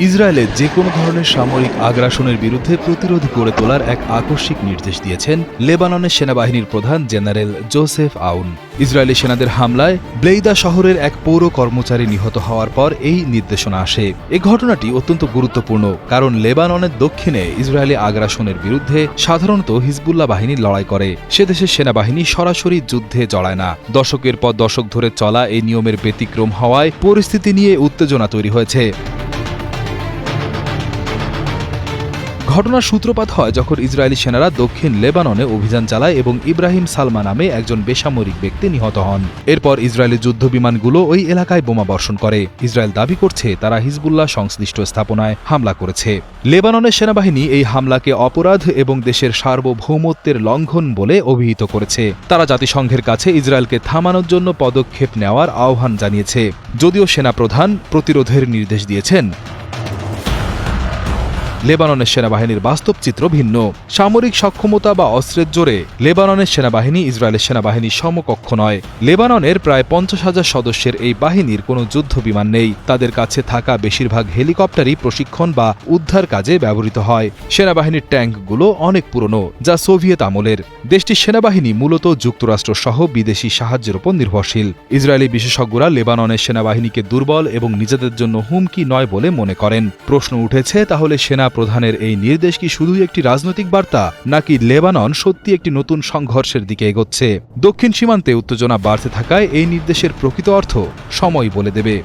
ইসরায়েলে যে কোনো ধরনের সামরিক আগ্রাসনের বিরুদ্ধে প্রতিরোধ গড়ে তোলার এক আকস্মিক নির্দেশ দিয়েছেন লেবাননের সেনাবাহিনীর প্রধান জেনারেল জোসেফ আউন। ইসরায়েলি সেনাদের হামলায় ব্লেইদা শহরের এক পৌর কর্মচারী নিহত হওয়ার পর এই নির্দেশনা আসে। এ ঘটনাটি অত্যন্ত গুরুত্বপূর্ণ, কারণ লেবাননের দক্ষিণে ইসরায়েলি আগ্রাসনের বিরুদ্ধে সাধারণত হিজবুল্লাহ বাহিনী লড়াই করে। সে দেশের সেনাবাহিনী সরাসরি যুদ্ধে জড়ায় না। দশকের পর দশক ধরে চলা এই নিয়মের ব্যতিক্রম হওয়ায় পরিস্থিতি নিয়ে উত্তেজনা তৈরি হয়েছে। ঘটনার সূত্রপাত হয় যখন ইসরায়েলি সেনারা দক্ষিণ লেবাননে অভিযান চালায় এবং ইব্রাহিম সালমা নামে একজন বেসামরিক ব্যক্তি নিহত হন। এরপর ইসরায়েলি যুদ্ধ বিমানগুলো ওই এলাকায় বোমা বর্ষণ করে। ইসরায়েল দাবি করছে, তারা হিজবুল্লাহ সংশ্লিষ্ট স্থাপনায় হামলা করেছে। লেবাননের সেনাবাহিনী এই হামলাকে অপরাধ এবং দেশের সার্বভৌমত্বের লঙ্ঘন বলে অভিহিত করেছে। তারা জাতিসংঘের কাছে ইসরায়েলকে থামানোর জন্য পদক্ষেপ নেওয়ার আহ্বান জানিয়েছে। যদিও সেনাপ্রধান প্রতিরোধের নির্দেশ দিয়েছেন লেবাননের সেনাবাহিনীর বাস্তব চিত্র ভিন্ন। সামরিক সক্ষমতা বা অস্ত্রের জোরে লেবাননের সেনাবাহিনী ইসরায়েলের সেনাবাহিনীর সমকক্ষ নয়। লেবাননের প্রায় পঞ্চাশ হাজার সদস্যের এই বাহিনীর কোনো যুদ্ধ বিমান নেই। তাদের কাছে থাকা বেশিরভাগ হেলিকপ্টারই প্রশিক্ষণ বা উদ্ধার কাজে ব্যবহৃত হয়। সেনাবাহিনীর ট্যাঙ্কগুলো অনেক পুরনো, যা সোভিয়েত আমলের। দেশটির সেনাবাহিনী মূলত যুক্তরাষ্ট্র সহ বিদেশি সাহায্যের উপর নির্ভরশীল। ইসরায়েলি বিশেষজ্ঞরা লেবাননের সেনাবাহিনীকে দুর্বল এবং নিজেদের জন্য হুমকি নয় বলে মনে করেন। প্রশ্ন উঠেছে, তাহলে সেনা প্রধানের এই নির্দেশ কি শুধুই একটি রাজনৈতিক বার্তা, নাকি লেবানন সত্যি একটি নতুন সংঘর্ষের দিকে এগোচ্ছে? দক্ষিণ সীমান্তে উত্তেজনা বাড়তে থাকায় এই নির্দেশের প্রকৃত অর্থ সময় বলে দেবে।